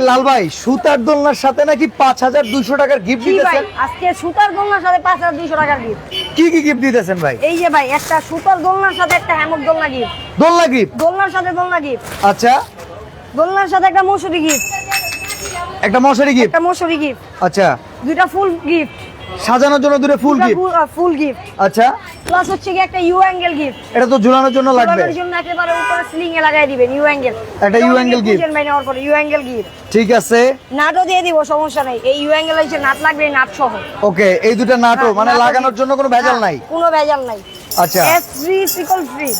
লাল ভাই সুতার দোলনার সাথে নাকি পাঁচ হাজার দুশো টাকার গিফট দিতেছেন? আজকে সুতার দোলনার সাথে পাঁচ হাজার দুশো টাকার গিফট কি কি গিফট দিতেছেন ভাই? এই যে ভাই একটা সুতার দোলনার সাথে একটা হ্যামক দোলনা গিফট দোলনা গিফট দোলনার সাথে দোলনা গিফট আচ্ছা। দোলনার সাথে একটা মশুরি গিফট একটা মশারি গিফট একটা মশুরি গিফট আচ্ছা। দুইটা ফুল গিফট সাজানোর জন্য দুটো ফুল গিফট ফুল গিফট আচ্ছা। প্লাস হচ্ছে কি একটা ইউ অ্যাঙ্গেল গিফট এটা তো ঝুলানোর জন্য লাগবে। ঝোলানোর জন্য একেবারে উপরে সিলিং এ লাগাই দিবেন ইউ অ্যাঙ্গেল একটা U angle gift। ভাই নেওয়ার পরে ইউ অ্যাঙ্গেল গিফট ঠিক আছে। নাটও দিয়ে দিব সমস্যা নেই। এই ইউ অ্যাঙ্গেল হচ্ছে নাট লাগবে নাট সহ। ওকে এই দুটো নাটো হ্যাঁ, মানে লাগানোর জন্য কোনো ভেজাল হ্যাঁ, নাই? কোনো ভেজাল নাই। আচ্ছা। এস ফ্রি সিকল ফ্রি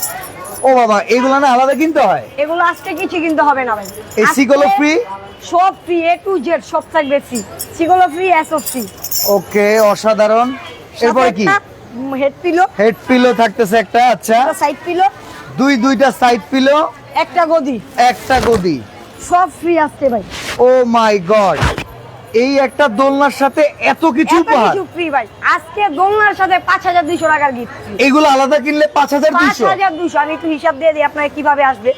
ও বাবা এইগুলো না আলাদা কিনতে হয়? এগুলো আজকে কিছু কিনতে হবে না ভাই। এই সিকলও free? সব ফ্রি এ টু জেড সব থাকবে ফ্রি সিকল ফ্রি এসও ফ্রি ওকে অসাধারণ। এরপরে কি? হেড পিলো হেড পিলো থাকতেছে একটা আচ্ছা। সাইড পিলো দুই দুইটা সাইড পিলো একটা গদি। একটা গদি। সব ফ্রি আসছে ভাই। Oh my God. এই একটা দোলনার সাথে এত কিছু উপহার? কিছু ফ্রি ভাই। আজকে দোলনার সাথে পাঁচ হাজার দুইশো টাকার গিফট এগুলো আলাদা কিনলে পাঁচ হাজার পাঁচ দুইশো? হাজার দুইশো। আমি একটু হিসাব দিয়ে দিই আপনার কীভাবে আসবে।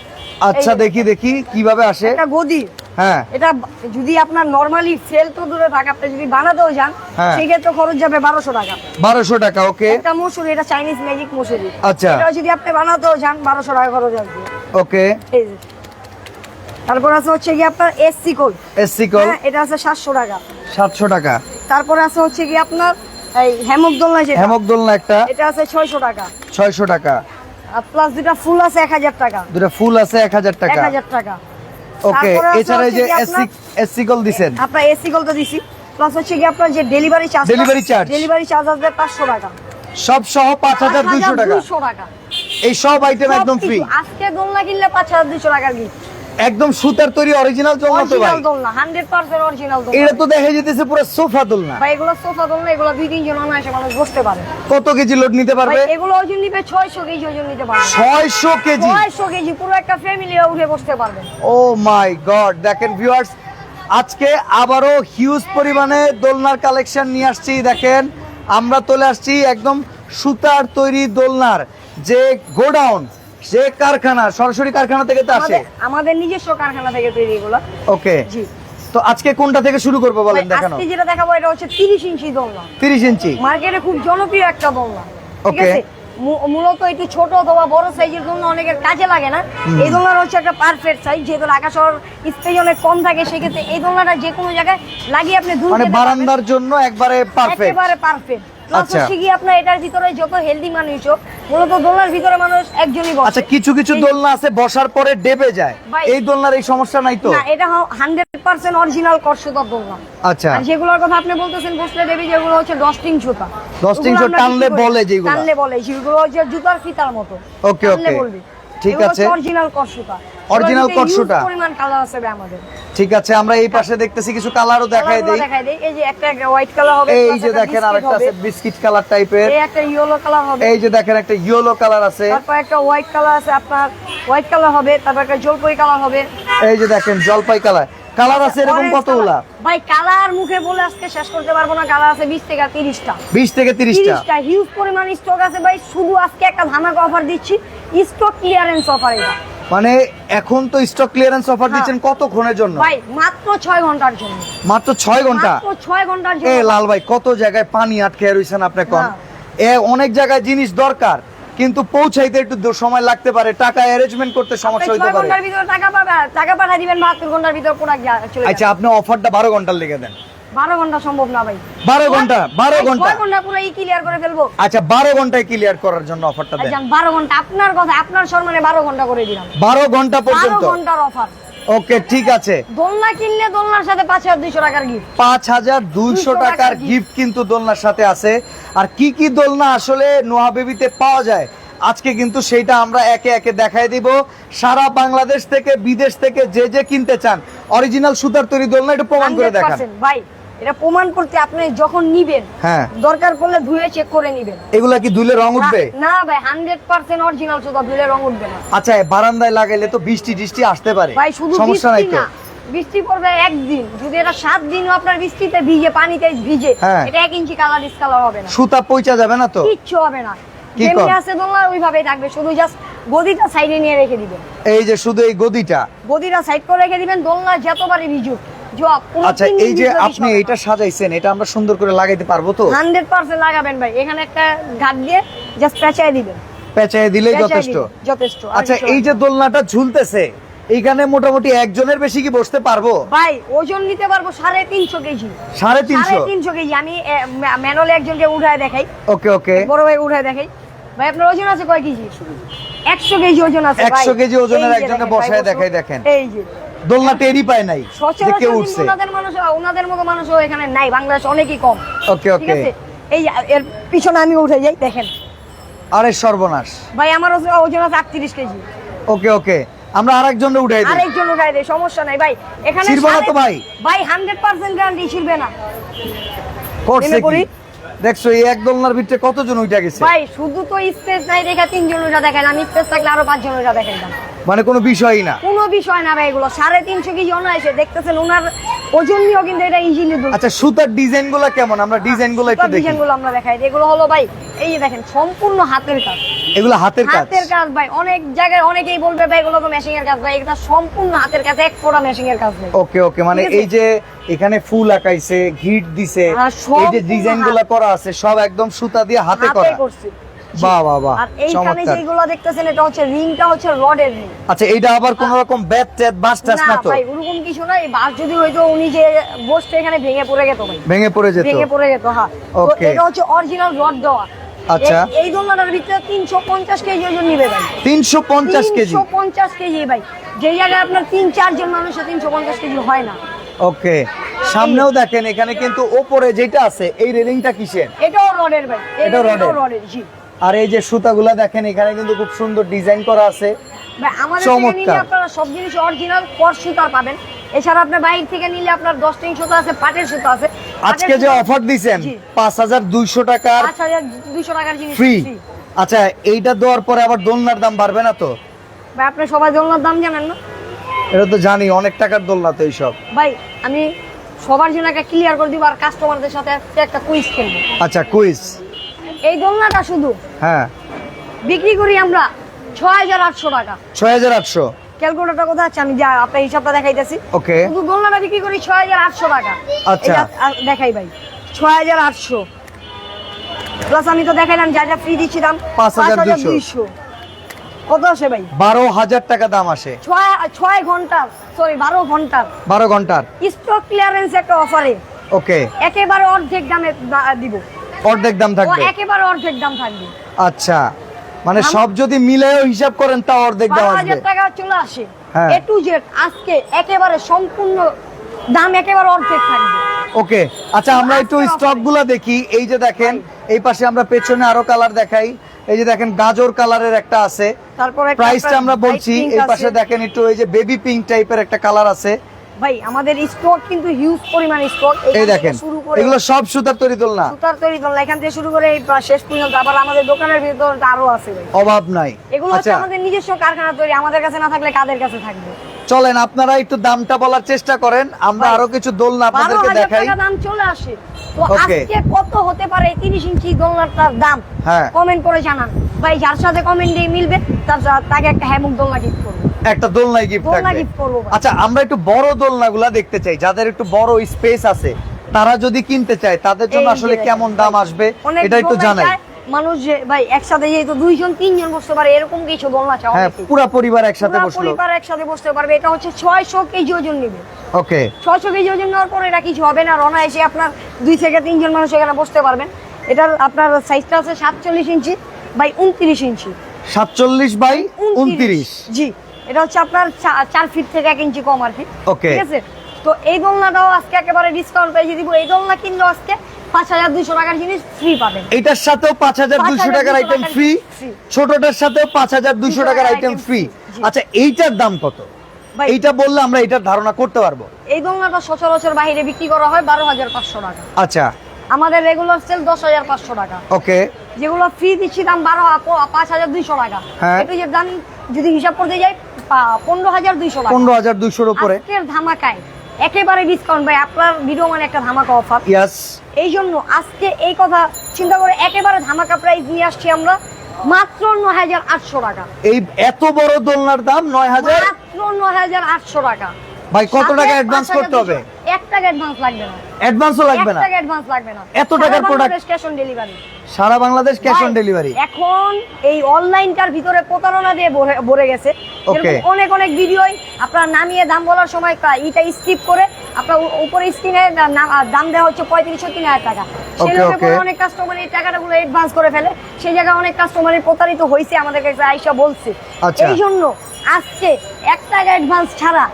আচ্ছা দেখি দেখি কীভাবে আসে? একটা গদি। হ্যাঁ। এটা যদি আপনার নরমালি সেল তো দূরে থাকে আপনি যদি বানাতেও যান হ্যাঁ। সেক্ষেত্রে খরচ যাবে বারোশো টাকা। বারোশো টাকা ওকে একটা মসুরি এটা চাইনিজ ম্যাজিক মসুরি। আচ্ছা। এটা যদি আপনি বানাতেও যান বারোশো টাকা খরচ আসবে। ওকে এই তারপর আছে হচ্ছে কি আপনার এসসি কোল এসসি কল এটা আছে সাতশো টাকা। সাতশো টাকা। তারপর আছে হচ্ছে কি আপনার এই হেমক দোলনা যেটা। হেমক দোলনা একটা। এটা আছে ছয়শো টাকা। ছয়শো টাকা। আর প্লাস দুটা ফুল আছে এক হাজার টাকা। দুটা ফুল আছে এক হাজার এক টাকা হাজার টাকা। ওকে এছাড়া এই যে AC AC SC SC call দিবেন আপনার এসি কল তো দিছি। প্লাস হচ্ছে কি আপনার যে delivery charge delivery charge delivery charge আসবে পাঁচশো টাকা। সব সহ পাঁচ হাজার দুইশো টাকা। 200 টাকা। এই সব আইটেম একদম। ফ্রি আজকে দোলনা কিনলে পাঁচ হাজার দুইশো টাকার গিফট একদম সুতার তৈরি অরিজিনাল দোলনা তো ভাই? দোলনা হান্ড্রেড পার্সেন্ট অরিজিনাল দোলনা এটা তো দেখা যেতেছে পুরো সোফা দোলনা ভাই এগুলো সোফা দোলনা এগুলো দুই তিনজন অনায়াসে মানুষ বসতে পারে। কত কেজি লোড নিতে পারবে? এগুলো ওজন নিবে ছয়শো কেজি ওজন নিতে পারবে। ছয়শো কেজি? ছয়শো কেজি পুরো একটা ফ্যামিলি উঠে বসতে পারবে। ও মাই গড দেখেন ভিউয়ার্স আজকে আবারও হিউজ পরিমাণে দোলনার কালেকশন নিয়ে আসছি দেখেন। আমরা চলে আসছি একদম সুতার তৈরি দোলনার যে গোডাউন যে কারখানা সরাসরি কারখানা থেকে তো আসে। আমাদের নিজস্ব কারখানা থেকে তৈরি এগুলো। ওকে। জি। তো আজকে কোনটা থেকে শুরু করব বলেন দেখানো। আজকে যেটা দেখাবো এটা হচ্ছে তিরিশ ইঞ্চি দোলনা। তিরিশ ইঞ্চি। মার্কেটে খুব জনপ্রিয় একটা দোলনা ঠিক আছে? মূলত একটু ছোট অথবা বড় সাইজের দোলনা অনেকের কাজে লাগে না। এই দোলনার হচ্ছে একটা পারফেক্ট সাইজ যেহেতু ঢাকা শহর স্পেস অনেক কম থাকে সেক্ষেত্রে এই দোলনাটা যে কোনো জায়গায় লাগিয়ে আপনি দূর মানে বারান্দার জন্য একবারে পারফেক্ট একেবারে পারফেক্ট আচ্ছা। হচ্ছে কি আপনার এটার ভিতরে যত হেলদি মানুষ মূলত দোলনার ভিতরে মানুষ একজনই বসে। আচ্ছা কিছু কিছু দোলনা আছে বসার পরে ডেবে যায়। এই দোলনার এই সমস্যা নাই তো? না এটা হান্ড্রেড পার্সেন্ট অরিজিনাল কর্ষতার দোলনা। আচ্ছা। আর যেগুলোর কথা আপনি বলতেছেন বসলে দেবী যেগুলো হচ্ছে ডস্টিং জুতা। Dusting জুতা টানলে বলে যেগুলো। টানলে বলে যেগুলো হচ্ছে জুতার ফিতার মতো। টানলে ঠিক আছে। অরিজিনাল কর্ষতা কর্ষতা। huge পরিমাণ কালার আছে আমাদের। ঠিক আছে আমরা এই পাশে দেখতেছি কিছু কালারও দেখাই দেই। দেখাই দেই। এই যে একটা হোয়াইট কালার হবে এই যে দেখেন আরেকটা আছে বিস্কিট কালার টাইপের এই একটা ইয়েলো কালার হবে। এই যে দেখেন একটা ইয়েলো কালার আছে। তারপর একটা হোয়াইট কালার আছে আপনার হোয়াইট কালার হবে তারপর একটা জলপাই কালার হবে। এই যে দেখেন জলপাই কালার কালার আছে এরকম কতগুলা? ভাই কালার মুখে বলে আজকে শেষ করতে পারব না। কালার আছে বিশ থেকে তিরিশটা। বিশ থেকে তিরিশটা। তিরিশটা। হিউজ পরিমাণ স্টক আছে ভাই। শুধু আজকে একটা ধামাকা অফার দিচ্ছি। স্টক ক্লিয়ারেন্স অফার এটা। মানে এখন তো স্টক ক্লিয়ারেন্স অফার। দিচ্ছেন কতক্ষণের জন্য? ভাই মাত্র ছয় ঘণ্টার জন্য। মাত্র ছয় ঘণ্টা? মাত্র ছয় ঘণ্টার জন্য। এ লাল ভাই কত জায়গায় পানি আটকে রয়েছেন আপনি কোন? হ্যাঁ। এ অনেক জায়গায় জিনিস দরকার কিন্তু পৌঁছাইতে একটু সময় লাগতে পারে টাকা অ্যারেঞ্জমেন্ট করতে সমস্যা হইতে ছয় পারে। ঘণ্টার ভিতরে টাকা পাবে টাকা পাঠিয়ে দিবেন বাহাত্তর ঘণ্টার ভিতরে প্রোডাক্ট চলে আচ্ছা আপনি অফারটা বারো ঘণ্টার লেগে দেন। বারো ঘণ্টা সম্ভব না ভাই। বারো ঘণ্টা বারো ঘণ্টা। ঘণ্টা পুরো ই ক্লিয়ার করে ফেলব। আচ্ছা বারো ঘন্টায় ক্লিয়ার করার জন্য অফারটা দেন। বারো ঘণ্টা আপনার কথা আপনার সম্মানে বারো ঘণ্টা করে দিলাম। বারো ঘণ্টা বারো ঘণ্টার অফার ওকে ঠিক আছে। দোলনা কিনলে দোলনার সাথে পাঁচ হাজার দুইশো টাকার গিফট পাঁচ হাজার দুইশো টাকার টাকার গিফট কিন্তু দোলনার সাথে আছে। আর কি কি দোলনা আসলে নোয়া বেবিতে পাওয়া যায়? আজকে কিন্তু সেইটা আমরা একে একে দেখাই দিব। সারা বাংলাদেশ থেকে বিদেশ থেকে যে যে কিনতে চান অরিজিনাল সুতার তৈরি দোলনা এটা প্রমাণ করে দেখান। ভাই এটা প্রমাণ করতে আপনি যখন নিবেন হ্যাঁ। দরকার পড়লে ধুয়ে চেক করে নিবেন। এগুলা কি ধুলে রং উঠবে? না- ভাই হান্ড্রেড পার্সেন্ট অরিজিনাল সুতা ধুলে রং উঠবে না। আচ্ছা বারান্দায় লাগাইলে তো বৃষ্টি আসতে পারে। ভাই শুধু সমস্যা নাই তো? বৃষ্টি পড়বে একদিন। যদি এটা সাত দিনও আপনার বৃষ্টিতে ভিজে পানিতে ভিজে হ্যাঁ। এটা এক ইঞ্চি কালার ডিসকালার হবে না। সুতা পৌঁছা যাবে না তো? কিচ্ছু হবে না। কি যেমনি আছে দোলনা ওইভাবেই থাকবে শুধু জাস্ট গদিটা সাইডে নিয়ে রেখে দিবেন। এই যে শুধু এই গদিটা? গদিটা সাইড করে রেখে দিবেন দোলনা যতবারই জব আচ্ছা এই যে আপনি এটা সাজাইছেন এটা আমরা সুন্দর করে লাগাইতে পারব তো? হান্ড্রেড পার্সেন্ট লাগাবেন ভাই। এখানে একটা ঘাট দিয়ে জাস্ট পেঁচাই দিবেন। পেঁচায় দিলেই যথেষ্ট। যথেষ্ট। আচ্ছা এই যে দোলনাটা ঝুলতেছে এইখানে মোটামুটি একজনের বেশি কি বসতে পারব? ভাই ওজন নিতে পারব সাড়ে তিনশো কেজি। সাড়ে তিনশো? তিনশো কেজি। আমি ম্যানুয়ালি একজনকে উঠায় দেখাই। ওকে ওকে। বড় ভাই উঠায় দেখাই। ভাই আপনার ওজন আছে কয় কেজি? একশো কেজি ওজন আছে। 100 কেজি ওজনের একজনকে বসায় দেখাই দেখেন। এই যে। দোলনা টেরই পায় নাই যে কেউ উঠছে। ওনাদের মানুষ ওনাদের মতো মানুষও এখানে নাই বাংলাদেশ অনেকই কম। ওকে ওকে। এই এর পিছনে আমি উঠে যাই দেখেন। আরে সর্বনাশ। ভাই আমার ওজন- আছে আটত্রিশ কেজি। ওকে ওকে। আমরা আরেকজনকে উঠাই দিই। আরেকজন উঠাই দেয় সমস্যা নাই। ভাই এখানে ছিড়বে না তো ভাই? ভাই হান্ড্রেড পার্সেন্ট গ্যারান্টি ছিড়বে না। করছে কি? দেখছ এই এক দোলনার ভিতরে কতজন উঠে গেছে? ভাই শুধু তো স্পেস নাই দেখে তিনজন উঠা দেখেন আমি স্পেস থাকলে আরও পাঁচজন উঠা দেখেন মানে কোনো বিষয়ই না? কোনো বিষয় না ভাই এগুলো সাড়ে তিনশো কেজি অনায়াসে দেখতেছেন ওনার ওজন নিয়েও কিন্তু এটা ইজিলি আচ্ছা সুতার ডিজাইনগুলো কেমন? আমরা ডিজাইনগুলো একটু দেখি। ডিজাইনগুলো আমরা দেখাই এগুলো হলো ভাই এই দেখেন সম্পূর্ণ হাতের কাজ। এগুলো হাতের কাজ? হাতের কাজ ভাই অনেক জায়গায় অনেকেই বলবে ভাই এগুলো তো মেশিং এর কাজ ভাই এটা সম্পূর্ণ হাতের কাজ এক ফোড়া মেশিং এর কাজ ওকে ওকে মানে এই যে এখানে ফুল আঁকাইছে ঘিট দিছে এই যে ডিজাইন করা আছে সব একদম সুতা দিয়ে হাতে করা। বাহ বাহ বাহ আর এইখানে যেগুলো দেখতেছেন এটা হচ্ছে রিংটা হচ্ছে রডের রিং। আচ্ছা এইটা আবার কোন রকম ব্যাট ট্যাট বাস টাস না না তো? ভাই ওরকম কিছু না এই বাস যদি হয়তো উনি যে বসতে এখানে ভেঙে পড়ে যেত ভাই। ভেঙে পড়ে যেত। ভেঙে পড়ে যেত হ্যাঁ। তো এটা হচ্ছে অরিজিনাল রড দেওয়া। আচ্ছা। এই- দোলনাটার ভিতরে তিনশো পঞ্চাশ কেজি ওজন নিবে ভাই। তিনশো পঞ্চাশ কেজি? তিনশো পঞ্চাশ কেজি ভাই। যে জায়গায় আপনার তিন চারজন মানুষের তিনশো পঞ্চাশ কেজি হয় না। ওকে। সামনেও দেখেন এখানে কিন্তু ওপরে যেটা আছে এই রেলিংটা কিসের? এটাও রডের ভাই। এটাও রডের? রডের আর এই যে সুতাগুলা দেখেন এখানে কিন্তু খুব সুন্দর ডিজাইন করা আছে। আপনারা সব জিনিস অরিজিনাল কর সুতা পাবেন। এছাড়া আপনার বাইরে থেকে নিলে আপনার দশ সুতা আছে পাটের সুতা আছে। আজকে যে অফার পাঁচ হাজার দুইশো টাকার দুইশো টাকার জিনিস। ফ্রি আচ্ছা এইটা দেওয়ার পরে আবার দোলনার দাম বাড়বে না তো? ভাই আপনি সবাই দোলনার দাম জানেন না? এটা তো জানি অনেক টাকার দোলনা তো এইসব। ভাই আমি সবার জন্য একটা ক্লিয়ার করে দিব আর কাস্টমারদের সাথে একটা কুইজ খেলব। আচ্ছা কুইজ এই দোলনাটা শুধু হ্যাঁ। বিক্রি করি আমরা। ছয় হাজার আটশো টাকা। ছয় হাজার আটশো। ক্যালকুলেটর কোথায় আছে? আমি যা আপনার হিসাবটা দেখাইতেছি। ওকে। শুধু দোলনাটা বিক্রি করি? ছয় হাজার আটশো টাকা। আচ্ছা। দেখাই ভাই। ছয় হাজার আটশো। প্লাস আমি তো দেখাইলাম যা যা ফ্রি দিচ্ছিলাম 5,200 কত আসে ভাই? বারো হাজার টাকা দাম আসে। ছয় ছয় ঘণ্টার সরি বারো ঘণ্টার বারো ঘণ্টার। স্টক ক্লিয়ারেন্স একটা অফারে ওকে। একেবারে অর্ধেক দামে দিব। অর্ধেক দাম ও থাকবে একেবারে অর্ধেক দাম থাকবে। আচ্ছা। মানে সব যদি মিলেও হিসাব করেন তা অর্ধেক দাম আসবে টাকা চলে আসে। হ্যাঁ। এ টু জেড আজকে একেবারে সম্পূর্ণ দাম একেবারে অর্ধেক থাকবে। ওকে আচ্ছা আমরা একটু আজকে স্টকগুলা দেখি। এই যে দেখেন এই পাশে আমরা পেছনে আরও কালার দেখাই। এই যে দেখেন গাজর কালারের একটা আছে। তারপরে একটা প্রাইসটা আমরা বলছি এই পাশে দেখেন একটু এই যে বেবি পিঙ্ক টাইপের একটা কালার আছে। ভাই আমাদের স্টক কিন্তু হিউজ পরিমাণ স্টক এই দেখেন শুরু করে এগুলো সব সুতার তৈরি দোলনা। সুতার তৈরি দোলনা। এখান থেকে শুরু করে এই শেষ পর্যন্ত আবার আমাদের দোকানের ভিতর আরও আছে অভাব নাই। এগুলো হচ্ছে আচ্ছা। আমাদের নিজস্ব কারখানা তৈরি আমাদের কাছে না থাকলে কাদের কাছে থাকবে? চলেন আপনারা একটু দামটা বলার চেষ্টা করেন আমরা আরও কিছু দোলনা আপনাদেরকে দেখাই। দাম চলে আসে। তো আজকে কত হতে পারে তিরিশ ইঞ্চি দোলনাটার দাম? হ্যাঁ। কমেন্ট করে জানান। ভাই যার সাথে কমেন্ট দিয়ে মিলবে তার তাকে একটা হ্যামুক দোলনা গিফট একটা দোলনায় গিফট থাকবে। আচ্ছা আমরা একটু বড় দোলনাগুলা দেখতে চাই। যাদের একটু বড় স্পেস আছে তারা যদি কিনতে চায় তাদের জন্য আসলে কেমন দাম আসবে এটা একটু জানাই। মানুষ ভাই একসাথে যেহেতু দুইজন তিনজন বসতে পারে এরকম কিছু দোলনা চায় হ্যাঁ পুরো পরিবার একসাথে পুরা বসল। পরিবার একসাথে বসতে পারবে এটা হচ্ছে ছয়শো কেজি ওজন নেবে। ওকে। ছয়শো কেজি ওজন নেওয়ার পর এটা কিছু হবে না রনা এসে আপনার দুই থেকে তিনজন মানুষ এখানে বসতে পারবেন। এটার আপনার সাইজটা আছে সাতচল্লিশ ইঞ্চি বাই উনত্রিশ ইঞ্চি। সাতচল্লিশ বাই উনত্রিশ। জি। এটা হচ্ছে আপনার চার ফিট থেকে এক ইঞ্চি কম আর কি। ঠিক আছে? তো এই দোলনাটাও আজকে একেবারে ডিসকাউন্ট পেয়েছে দিব এই দোলনা কিনলেও আজকে পাঁচ হাজার দুইশো টাকার জিনিস ফ্রি পাবেন। এটার সাথেও পাঁচ হাজার দুইশো টাকার আইটেম ফ্রি ছোটটার সাথেও পাঁচ হাজার দুইশো টাকার আইটেম ফ্রি আচ্ছা এইটার দাম কত? এইটা বললে আমরা এটার ধারণা করতে পারব। এই দোলনাটা সচরাচর বাইরে বিক্রি করা হয় বারো হাজার পাঁচশো টাকা। আচ্ছা। আমাদের রেগুলার সেল দশ হাজার পাঁচশো টাকা। ওকে। যেগুলো ফ্রি দিচ্ছি দাম বারো পাঁচ হাজার দুইশো টাকা। হ্যাঁ। একটু যে দাম যদি হিসাব করতে যাই পনেরো হাজার দুইশো পনেরো হাজার দুইশোর উপরে। ধামাকায় একেবারে ডিসকাউন্ট ভাই আপনার ভিডিও মানে একটা ধামাকা অফার ইয়াস এই জন্য আজকে এই কথা চিন্তা করে একেবারে ধামাকা প্রাইস নিয়ে আসছি আমরা মাত্র নয় হাজার আটশো টাকা। এই এত বড় দোলনার দাম নয় হাজার মাত্র নয় হাজার আটশো টাকা। ভাই কত টাকা অ্যাডভান্স করতে হবে? এক টাকা অ্যাডভান্স লাগবে না। অ্যাডভান্সও লাগবে এক না? টাকা অ্যাডভান্স লাগবে না। এত টাকার product? ক্যাশ অন ডেলিভারি সারা বাংলাদেশ ক্যাশ অন ডেলিভারি এখন এই অনলাইনটার ভিতরে প্রতারণা দিয়ে ভরে- গেছে। এরকম অনেক অনেক ভিডিওই আপনার নামিয়ে দাম বলার সময় ইটা স্কিপ করে আপনার উপরে স্ক্রিনে দাম দেওয়া হচ্ছে পঁয়ত্রিশশো তিন হাজার টাকা। সেই Okay, লোকে okay. অনেক কাস্টমার এই টাকাটা গুলো অ্যাডভান্স করে ফেলে। সেই জায়গায় অনেক কাস্টমার প্রতারিত হয়েছে আমাদের কাছে আইসা বলছে। আচ্ছা। এই জন্য আজকে এক টাকা অ্যাডভান্স ছাড়া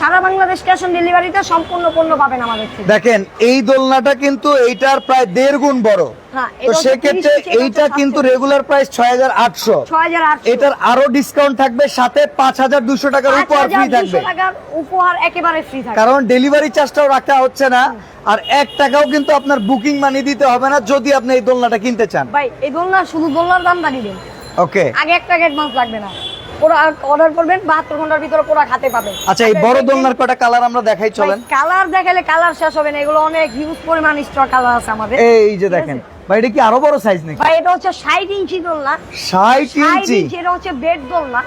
সারা বাংলাদেশ ক্যাশ অন ডেলিভারিতে সম্পূর্ণ পণ্য পাবেন আমাদের থেকে। দেখেন এই দোলনাটা কিন্তু এইটার প্রায় দেড় গুণ বড়। হ্যাঁ, তো সেক্ষেত্রে 30 ইঞ্চি, এটা এইটা কিন্তু রেগুলার প্রাইস ছয় হাজার আটশো। ছয় হাজার আটশো। এটার আরও ডিসকাউন্ট থাকবে সাথে পাঁচ হাজার দুশো টাকার উপহার ফ্রি থাকবে। উপহার একেবারে ফ্রি কারণ ডেলিভারি চার্জটাও রাখা হচ্ছে না আর এক টাকাও কিন্তু আপনার বুকিং মানি দিতে হবে না যদি আপনি এই দোলনাটা কিনতে চান। ভাই এই দোলনা শুধু দোলনার দাম দিবেন ওকে আগে এক টাকা অ্যাডভান্স লাগবে না। পুরো অর্ডার করবেন বাহাত্তর ঘণ্টার ভিতরে পুরো খাতে পাবেন। আচ্ছা এই বড় দোলনার কয়টা কালার আমরা দেখাই চলেন। কালার দেখালে কালার শেষ হবে না এগুলো অনেক হিউজ পরিমাণ স্টক কালার আছে আমাদের। এই যে দেখেন ভাই এটা কি আরও বড় সাইজ নাকি? ভাই এটা হচ্ছে ষাট ইঞ্চি দোলনা। ষাট ষাট ইঞ্চি? ইঞ্চি এটা হচ্ছে বেড দোলনা।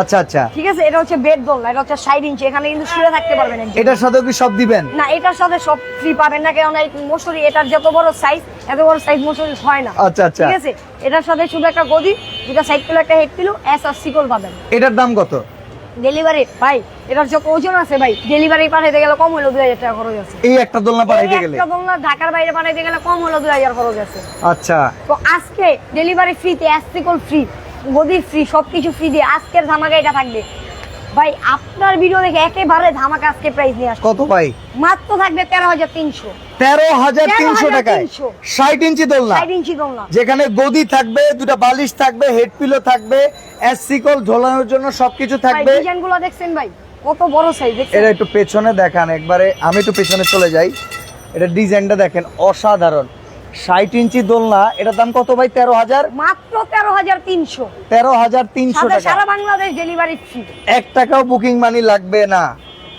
আচ্ছা আচ্ছা। ঠিক আছে এটা হচ্ছে বেড দোলনা এটা হচ্ছে ষাট ইঞ্চি এখানে কিন্তু শুয়ে থাকতে পারবেন। এটার সাথেও কি সব দিবেন? না এটার সাথে সব ফ্রি পাবেন না কেন এই মসুরি এটার যত বড় সাইজ এত বড় সাইজ মসুরি হয় না। আচ্ছা, আচ্ছা। ঠিক আছে? এটার সাথে শুধু একটা গদি দুটা সাইড পিলো একটা হেড পিলো এস আর সিকল পাবেন। এটার দাম কত? ডেলিভারি ভাই এটার যত ওজন আছে ভাই ডেলিভারি পাঠাইতে গেলে কম হলো দুই হাজার টাকা খরচ আছে এই একটা দোলনা পাঠাইতে গেলে একটা দোলনা ঢাকার বাইরে পাঠাইতে গেলে কম হলো দুই হাজার খরচ আছে আচ্ছা তো আজকে ডেলিভারি ফ্রিতে অ্যাস্টিকল ফ্রি গদি ফ্রি সবকিছু ফ্রি দিয়ে আজকের ধামাকা এটা থাকবে ভাই আপনার ভিডিও দেখে একেবারে ধামাকা আজকে প্রাইস নিয়ে কত ভাই? মাত্র থাকবে তেরো হাজার তিনশো। তেরো হাজার তিনশো 13,300 টাকায়। ষাট ইঞ্চি দোলনা। ইঞ্চি দোলনা। যেখানে গদি থাকবে দুটা বালিশ থাকবে হেড পিলো থাকবে এসিকল ঝোলানোর জন্য সবকিছু থাকবে। ডিজাইনগুলো দেখছেন ভাই? কত বড় সাইজ এটা একটু পেছনে দেখান একবারে আমি একটু পেছনে চলে যাই। এটা ডিজাইনটা দেখেন অসাধারণ। ষাট ইঞ্চি দোলনা এটার দাম কত ভাই? তেরো হাজার? মাত্র তেরো হাজার তিনশো। তেরো হাজার তিনশো টাকা। সারা বাংলাদেশ ডেলিভারি ফ্রি এক টাকাও বুকিং মানি লাগবে না।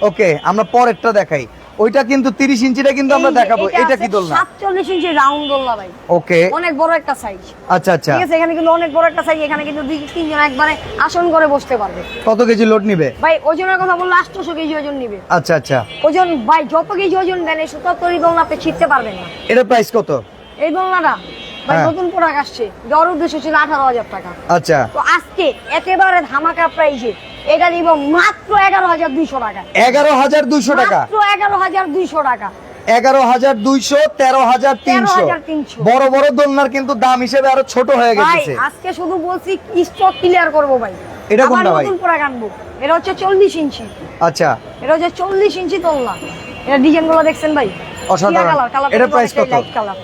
ওকে আমরা পরেরটা দেখাই। ওইটা কিন্তু তিরিশ ইঞ্চিটা কিন্তু আমরা দেখাবো। এটা কি দোলনা? সাতচল্লিশ ইঞ্চি রাউন্ড দোলনা ভাই। ওকে অনেক বড় একটা সাইজ আচ্ছা আচ্ছা। ঠিক আছে এখানে কিন্তু অনেক বড় একটা সাইজ এখানে কিন্তু দুই তিনজন একবারে আসন করে বসতে পারবে। কত কেজি লোড নিবে? ভাই ওজনের কথা বললে আটশোশো কেজি ওজন নিবে। আচ্ছা আচ্ছা। ওজন ভাই যত কেজি ওজন দেন এই সত্তর দোলনা আপনি ছিটতে পারবেন না। এটার প্রাইস কত? এই দোলনাটা ভাই হ্যাঁ। নতুন প্রোডাক্ট আসছে। উদ্দেশ্য ছিল আঠারো হাজার টাকা। আচ্ছা। তো আজকে একেবারে ধামাকা এটা দিব মাত্র এগারো হাজার দুইশো টাকা। এগারো হাজার দুইশো টাকা। মাত্র এগারো হাজার দুইশো টাকা। এগারো হাজার দুইশো তেরো হাজার তিনশো। বড় বড় দোলনার কিন্তু দাম হিসেবে আরও ছোট হয়ে ভাই গেছে। আজকে শুধু বলছি স্টক ক্লিয়ার করব ভাই। এটা কোনটা ভাই? নতুন প্রোডাক্ট আনব। এটা হচ্ছে চল্লিশ ইঞ্চি। আচ্ছা। এটা হচ্ছে চল্লিশ ইঞ্চি দোলনা। এটা ডিজাইনগুলো দেখছেন ভাই? অসাধারণ। এটার price কত? লাইট কালার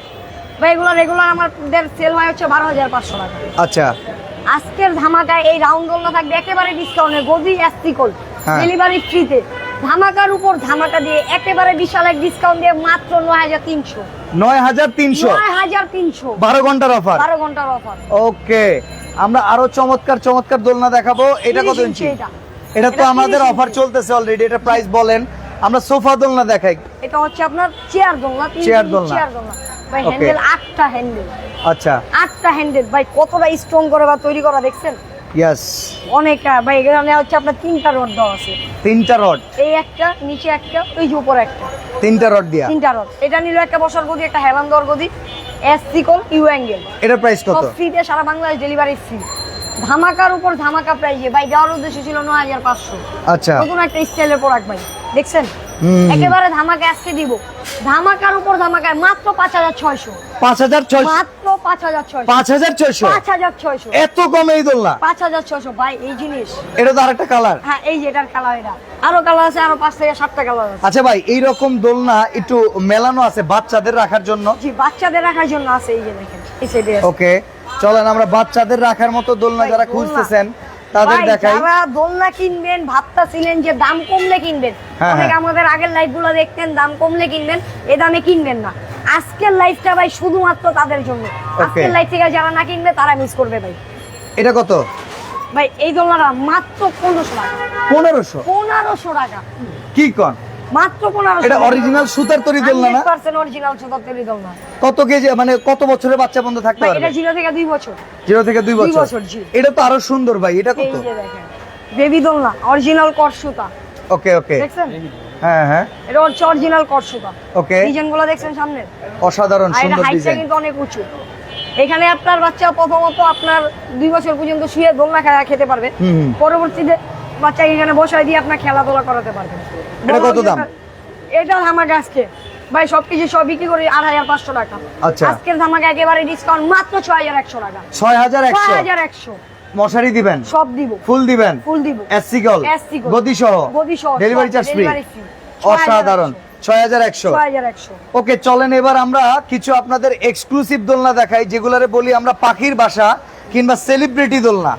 এগুলো রেগুলার আমাদের সেল হয় হচ্ছে বারো হাজার পাঁচশো টাকা। আচ্ছা। আজকের ধামাকায় এই রাউন্ড থাকবে একেবারে ডিসকাউন্টে গদি অ্যাস্টিকল। ডেলিভারি ফ্রিতে ধামাকার উপর ধামাকা দিয়ে একেবারে বিশাল এক ডিসকাউন্ট দিয়ে মাত্র নয় হাজার তিনশো। নয় হাজার তিনশো? নয় হাজার তিনশো। বারো ঘণ্টার অফার বারো ঘণ্টার অফার ওকে। আমরা আরও চমৎকার চমৎকার দোলনা দেখাবো। এটা কত ইঞ্চি এটা। তো আমাদের অফার চলতেছে অলরেডি এটা প্রাইস বলেন। আমরা সোফা দোলনা দেখাই। এটা হচ্ছে আপনার চেয়ার দোলনা চেয়ার দোলনা। ভাই হ্যান্ডেল আটটা হ্যান্ডেল আচ্ছা। আটটা হ্যান্ডেল ভাই কতটা স্ট্রং করে বা তৈরি করা দেখছেন? ইয়েস অনেকটা। ভাই এখানে হচ্ছে আপনার তিনটা রড দেওয়া আছে। তিনটা রড এই একটা নিচে একটা ওই যে উপরে একটা। তিনটা রড দিয়া? তিনটা রড এটা নিল একটা বসার গদি একটা হেলান দেওয়ার গদি এস সিকল ইউ অ্যাঙ্গেল এটার প্রাইস কত? ফ্রিতে সারা বাংলাদেশ ডেলিভারি ফ্রি ধামাকার উপর ধামাকা প্রাইজে ভাই দেওয়ার উদ্দেশ্য ছিল নয় হাজার পাঁচশো। আচ্ছা। নতুন একটা স্টাইলের প্রোডাক্ট ভাই। দেখছেন। একেবারে ধামাকা আজকে দিব। ধামাকার উপর ধামাকায় মাত্র পাঁচ হাজার ছয়শো। পাঁচ হাজার ছয়শো মাত্র পাঁচ হাজার ছয়শো। পাঁচ হাজার ছয়শো? পাঁচ হাজার ছয়শো। এত কমে এই দোলনা? পাঁচ হাজার ছয়শো। ভাই এই জিনিস। এটা তো আরেকটা কালার হ্যাঁ এই যে এটার কালার এটা। আরও কালার আছে আরও পাঁচ থেকে সাতটা কালার আছে। আচ্ছা ভাই এই রকম দোলনা একটু মেলানো আছে বাচ্চাদের রাখার জন্য? জি বাচ্চাদের রাখার জন্য আছে এই যে দেখেন এই সাইডে ওকে চলেন আমরা বাচ্চাদের রাখার মতো দোলনা যারা খুঁজতেছেন তাদের দেখাই। যারা দোলনা কিনবেন ভাবতেছিলেন যে দাম কমলে কিনবেন। হ্যাঁ, অনেক হ্যাঁ। আমাদের আগের লাইভগুলো দেখতেন দাম কমলে কিনবেন এ দামে কিনবেন না। আজকের লাইফটা ভাই শুধুমাত্র তাদের জন্য। আজকের লাইফ থেকে যারা না কিনবে তারা মিস করবে ভাই। এটা কত? ভাই এই দোলনাটা মাত্র পনেরোশো টাকা। পনেরোশো? পনেরোশো টাকা। কি কন? মাত্র এটা অরিজিনাল সুতার তৈরি দোলনা না? পার্সেন্ট অরিজিনাল সুতার তৈরি দোলনা। কত কেজি মানে কত বছরের বাচ্চা বন্ধ থাকতে পারবে? এটা জিরো থেকে দুই বছর। জিরো থেকে দুই দুই বছর। বছর, জি। এটা তো আরও সুন্দর ভাই এটা এই যে দেখেন বেবি দোলনা অরিজিনাল কট সুতা। ওকে ওকে। দেখছেন? হ্যাঁ হ্যাঁ। এটা হচ্ছে অরিজিনাল কট সুতা। ওকে। ডিজাইনগুলো দেখছেন সামনে? অসাধারণ আর এটা সুন্দর ডিজাইন কিন্তু অনেক উঁচু। এখানে আপনার বাচ্চা প্রথমত আপনার দুই বছর পর্যন্ত শুয়ে দোলনা খেতে পারবে। পরবর্তীতে বাচ্চা এখানে বসায় দিয়ে আপনার খেলাধুলা করাতে পারবেন। এটা কত দাম? এটা আজকে। ভাই সবকিছু সব বিক্রি করি আট হাজার পাঁচশো টাকা। আচ্ছা। আজকের ধামাকা একেবারে ডিসকাউন্ট মাত্র ছয় হাজার একশো টাকা। ছয় হাজার একশো? হাজার একশো। মশারি দিবেন? সব দিব। ফুল দিবেন? ফুল দিব। কল। গদি সহ গদি সহ, ডেলিভারি চার্জ ফ্রি? অসাধারণ। ছয় হাজার একশো? ছয় হাজার একশো। ওকে চলেন এবার আমরা কিছু আপনাদের এক্সক্লুসিভ দোলনা দেখাই যেগুলারে বলি আমরা পাখির বাসা কিংবা সেলিব্রিটি দোলনা।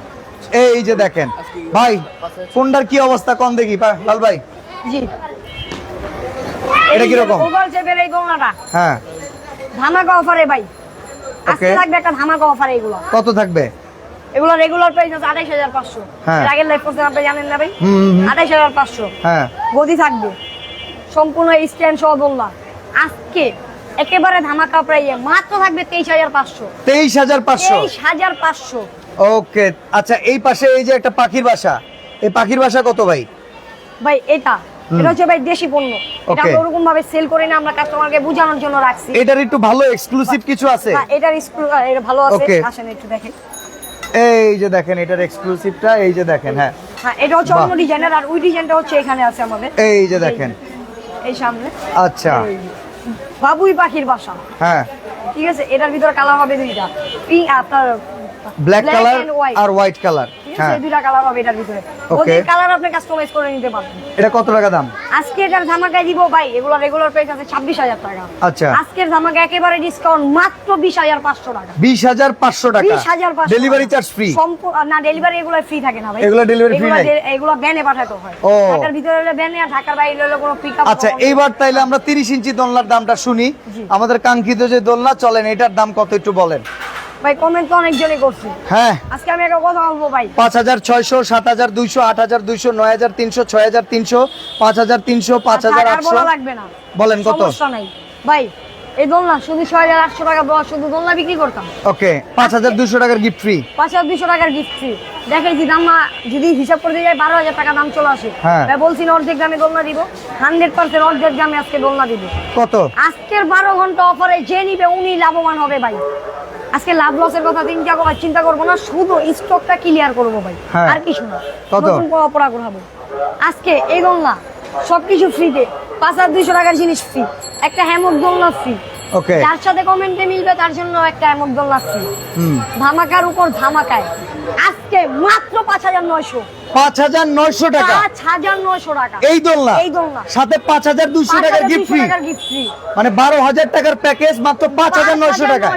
এই যে দেখেন। ভাই কোনটার কি অবস্থা কোন দেখি লাল ভাই? জি। এটা কীরকম? ওভার চেপের এই দোলনাটা হ্যাঁ। ধামাকা অফারে ভাই। আজকে. থাকবে একটা ধামাকা অফারে এগুলো। কত থাকবে? এগুলো রেগুলার প্রাইস আছে আঠাইশ হাজার পাঁচশো। হ্যাঁ। এর আগের লাইফ করছেন আপনি জানেন না ভাই? হুম, হুম, হুম। আঠাইশ হাজার পাঁচশো। হ্যাঁ। গদি থাকবে। সম্পূর্ণ স্ট্যান্ড সহ দোলনা আজকে একেবারে ধামাকা প্রাইয়ে মাত্র থাকবে তেইশ হাজার পাঁচশো। তেইশ হাজার পাঁচশো। তেইশ হাজার পাঁচশো। ওকে আচ্ছা এই পাশে এই যে একটা পাখির বাসা এই পাখির বাসা কত ভাই? ভাই এটা এটা হচ্ছে ভাই দেশি পণ্য। এটা. আমরা ওরকম ভাবে সেল করি না আমরা কাস্টমারকে বোঝানোর জন্য রাখছি। এটার একটু ভালো এক্সক্লুসিভ কিছু আছে? হ্যাঁ, এটার এটা ভালো আছে। আসেন একটু দেখেন। এই যে দেখেন এটার এক্সক্লুসিভটা এই যে দেখেন হ্যাঁ। হ্যাঁ এটা হচ্ছে। অন্য ডিজাইনের আর ওই ডিজাইনটা হচ্ছে এখানে আছে আমাদের। এই যে দেখেন। এই সামনে। আচ্ছা। বাবুই পাখির বাসা। হ্যাঁ। ঠিক আছে এটার ভিতরে কালার হবে দুইটা। পিঙ্ক আপনার ব্ল্যাক কালার আর হোয়াইট কালার হ্যাঁ। এই দুইটা কালার হবে এটার ভিতরে. ওদের কালার আপনি কাস্টমাইজ করে নিতে পারবেন। এটা কত টাকা দাম? আজকে এটার ধামাকায় দিব ভাই এগুলো রেগুলার প্রাইস আছে ছাব্বিশ হাজার টাকা। আচ্ছা। আজকের ধামাকা একেবারে ডিসকাউন্ট মাত্র বিশ হাজার পাঁচশো টাকা। বিশ হাজার পাঁচশো টাকা। বিশ হাজার ডেলিভারি চার্জ ফ্রি সম্পূর্ণ না ডেলিভারি এগুলো ফ্রি থাকে না ভাই। এগুলো ডেলিভারি ফ্রি নাই? ডে- এগুলো ব্যানে পাঠাতে হয়। ঢাকার ভিতরে হলে ব্যানে আর ঢাকার বাইরে হলে কোনো পিক আচ্ছা এইবার তাইলে আমরা তিরিশ ইঞ্চি দোলনার দামটা শুনি। আমাদের কাঙ্ক্ষিত যে দোলনা চলেন এটার দাম কত একটু বলেন। ভাই কমেন্ট তো অনেকজনই করছে। হ্যাঁ। আজকে আমি একটা কথা বলব ভাই। পাঁচ হাজার ছয়শো সাত হাজার দুইশো আট হাজার দুইশো নয় হাজার তিনশো ছয় হাজার তিনশো পাঁচ হাজার তিনশো পাঁচ হাজার আটশো। বলা লাগবে না। বলেন কত? সমস্যা নাই। ভাই এই দোলনা শুধু ছয় হাজার আটশো টাকা দেওয়া শুধু দোলনা বিক্রি করতাম। ওকে পাঁচ হাজার দুশো টাকার গিফট ফ্রি পাঁচ হাজার দুশো টাকার গিফট ফ্রি দেখেন কি দাম যদি হিসাব করতে যাই বারো হাজার টাকা দাম চলে আসে। হ্যাঁ। বলছি না অর্ধেক দামে দোলনা দিব হান্ড্রেড পার্সেন্ট অর্ধেক দামে আজকে দোলনা দিব। কত? আজকের বারো ঘণ্টা অফারে যে নিবে উনি লাভবান হবে ভাই। আজকে লাভ লসের কথা চিন্তা করা চিন্তা করব না শুধু স্টকটা ক্লিয়ার করব ভাই। হ্যাঁ। আর কিছু না? নতুন কোনো অপরাধ আজকে এই দোলনা সবকিছু ফ্রিতে পাঁচ হাজার দুইশো টাকার জিনিস ফ্রি একটা হ্যামক দোলনা ফ্রি ওকে যার সাথে কমেন্টে মিলবে তার জন্য একটা হ্যামক দোলনা ফ্রি ধামাকার উপর ধামাকায়। আজকে মাত্র পাঁচ হাজার নয়শো। পাঁচ হাজার নয়শো টাকা? পাঁচ হাজার নয়শো টাকা। এই দোলনা? এই দোলনা। সাথে পাঁচ হাজার দুইশো টাকার গিফট ফ্রি মানে বারো হাজার টাকার প্যাকেজ মাত্র পাঁচ হাজার নয়শো টাকা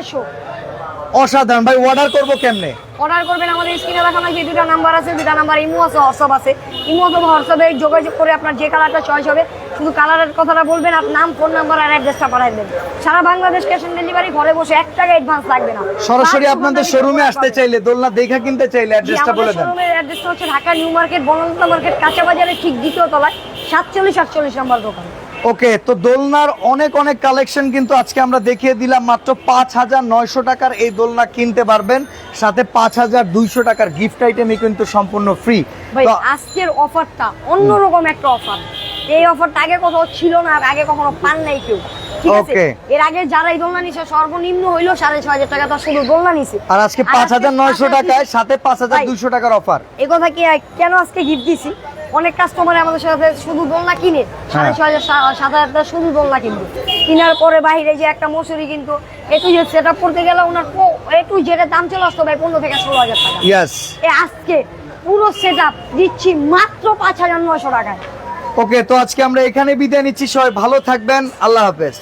অসাধারণ। ভাই অর্ডার করব কেমনে? অর্ডার করবেন আমাদের স্ক্রিনে দেখানো যে দুটা নাম্বার আছে দুটা নাম্বার ইমো আছে হোয়াটসঅ্যাপ আছে। ইমো অথবা হোয়াটসঅ্যাপে যোগাযোগ করে আপনার যে কালারটা চয়েস হবে শুধু কালারের কথাটা বলবেন আর নাম ফোন নাম্বার আর অ্যাড্রেসটা পাঠাই দেবেন। সারা বাংলাদেশ ক্যাশ অন ডেলিভারি ঘরে বসে এক টাকা অ্যাডভান্স লাগবে না। সরাসরি আপনাদের শোরুমে আসতে চাইলে দোলনা দেখা কিনতে চাইলে অ্যাড্রেসটা বলে দেন। শোরুমের অ্যাড্রেসটা হচ্ছে Dhaka new market Banalata market কাঁচা বাজারের ঠিক দ্বিতীয় তলায় সাতচল্লিশ আটচল্লিশ নম্বর দোকান। ওকে তো দোলনার অনেক অনেক কালেকশন কিন্তু আজকে আমরা দেখিয়ে দিলাম মাত্র পাঁচ হাজার নয়শো টাকার এই দোলনা কিনতে পারবেন। সাথে পাঁচ হাজার দুইশো টাকার গিফট আইটেমই কিন্তু সম্পূর্ণ ফ্রি আজকের অফারটা অন্যরকম একটা অফার এই অফারটা আগে কোথাও ছিল না আর আগে কখনো পান নাই কেউ। এর আগে যারা এই দোলনা নিছে সর্বনিম্ন হইল সাড়ে ছয় হাজার টাকা তার শুধু দোলনা নিছে। আর আজকে পাঁচ হাজার নয়শো টাকায় সাথে পাঁচ হাজার দুইশো টাকার অফার এই কথা কি কেন আজকে গিফট দিছি? অনেক কাস্টমার আমাদের সাথে শুধু দোলনা কিনে। সাড়ে ছয় হাজার সাত হাজার শুধু দোলনা কিনবে। কেনার পরে বাইরে যে একটা মশুরি কিন্তু একটু যে সেট আপ করতে গেলে ওনার একটু যেটা দাম চলে আসতো ভাই পনেরো থেকে ষোলো হাজার টাকা। এ আজকে পুরো সেট আপ দিচ্ছি মাত্র পাঁচ হাজার নয়শো টাকায়। ওকে তো আজকে আমরা এখানে বিদায় নিচ্ছি। সবাই ভালো থাকবেন। আল্লাহ হাফেজ।